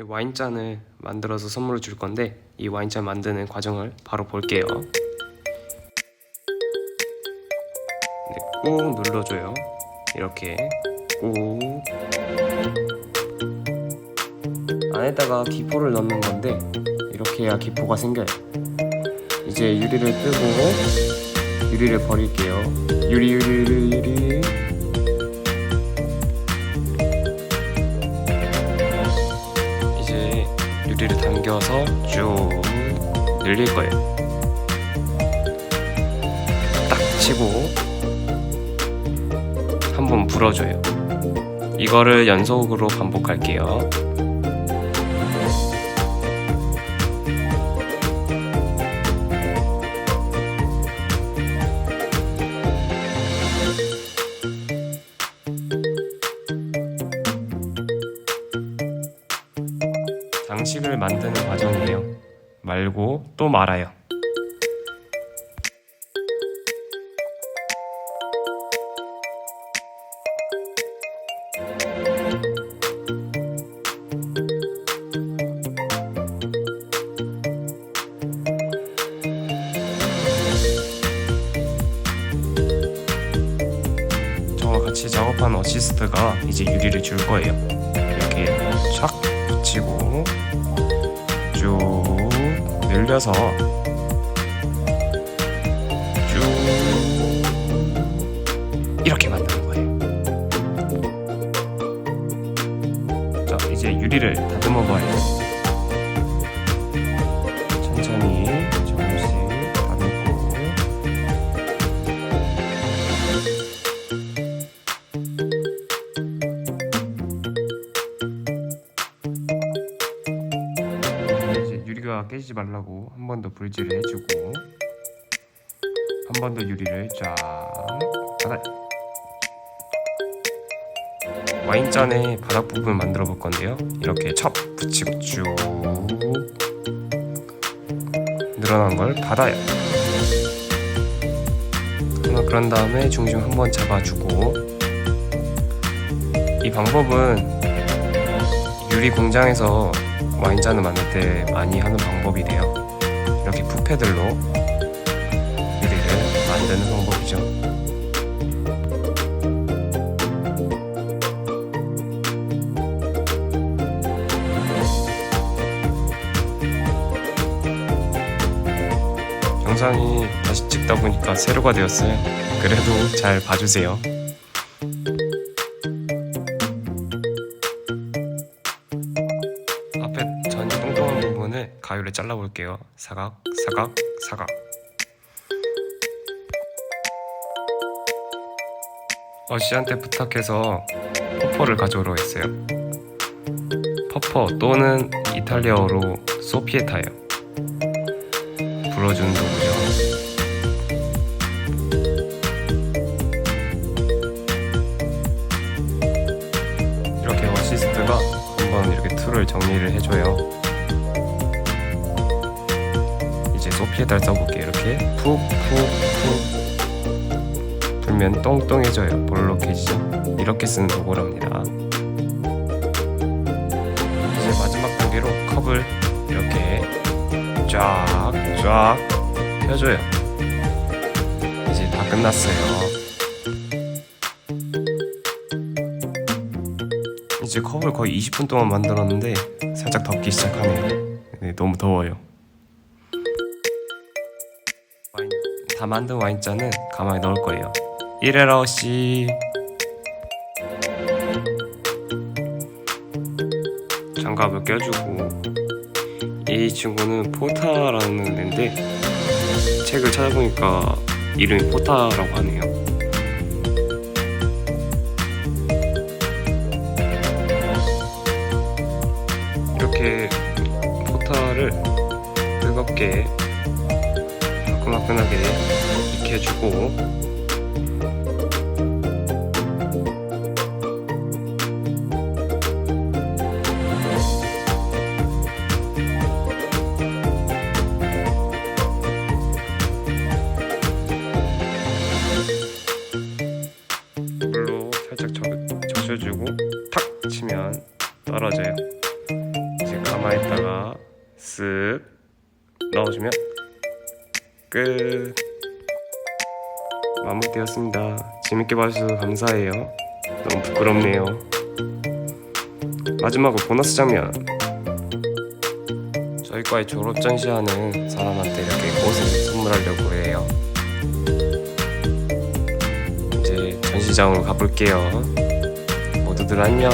와인잔을 만들어서 선물로 줄 건데 이 와인잔 만드는 과정을 바로 볼게요. 네, 꾹 눌러줘요. 이렇게 꾹 안에다가 기포를 넣는 건데 이렇게 해야 기포가 생겨요. 이제 유리를 뜨고 유리를 버릴게요. 유리 유리 유리 유리 유리를 당겨서 쭉 늘릴 거예요. 딱 치고 한번 불어줘요. 이거를 연속으로 반복할게요. 장식을 만드는 과정이에요. 말고 또 말아요. 저와 같이 작업한 어시스트가 이제 유리를 줄 거예요. 이렇게 촥 붙이고 쭉 늘려서 쭉 이렇게 만드는 거예요. 자, 이제 유리를 다듬어 봐요. 깨지지 말라고 한 번 더 불질을 해주고 한 번 더 유리를 쫙 받아. 와인잔의 바닥 부분을 만들어 볼 건데요. 이렇게 첩 붙이고 쭉 늘어난 걸 받아요. 그런 다음에 중심 한번 잡아주고 이 방법은 유리 공장에서 와인잔을 만들 때 많이 하는 방법이래요. 이렇게 푸패들로 유리를 만드는 방법이죠. 영상이 다시 찍다 보니까 세로가 되었어요. 그래도 잘 봐주세요. 잘라볼게요. 사각, 사각, 사각. 어씨한테 부탁해서 퍼퍼를 가져오라고 했어요. 퍼퍼 또는 이탈리아어로 소피에타예요. 불어주는 도구죠. 이렇게 어시스트가 한번 이렇게 툴을 정리를 해줘요. 소피에달 써볼게요. 이렇게 푹푹푹 불면 똥똥해져요. 볼록해지죠. 이렇게 쓰는 도구랍니다. 이제 마지막 단계로 컵을 이렇게 쫙쫙 펴줘요. 이제 다 끝났어요. 이제 컵을 거의 20분 동안 만들었는데 살짝 덥기 시작하네요. 네, 너무 더워요. 다 만든 와인잔은 가방에 넣을 거예요. 이래라 씨. 장갑을 껴주고 이 친구는 포타라는 애인데 책을 찾아보니까 이름이 포타라고 하네요. 이렇게 포타를 뜨겁게 화끈화끈하게 익혀주고 물로 살짝 적, 적셔주고 탁 치면 떨어져요. 가방에다가 쓱 넣어주면 끝. 마무리되었습니다. 재밌게 봐주셔서 감사해요. 너무 부끄럽네요. 마지막으로 보너스 장면. 저희 과에 졸업 전시하는 사람한테 이렇게 옷을 선물하려고 해요. 이제 전시장으로 가볼게요. 모두들 안녕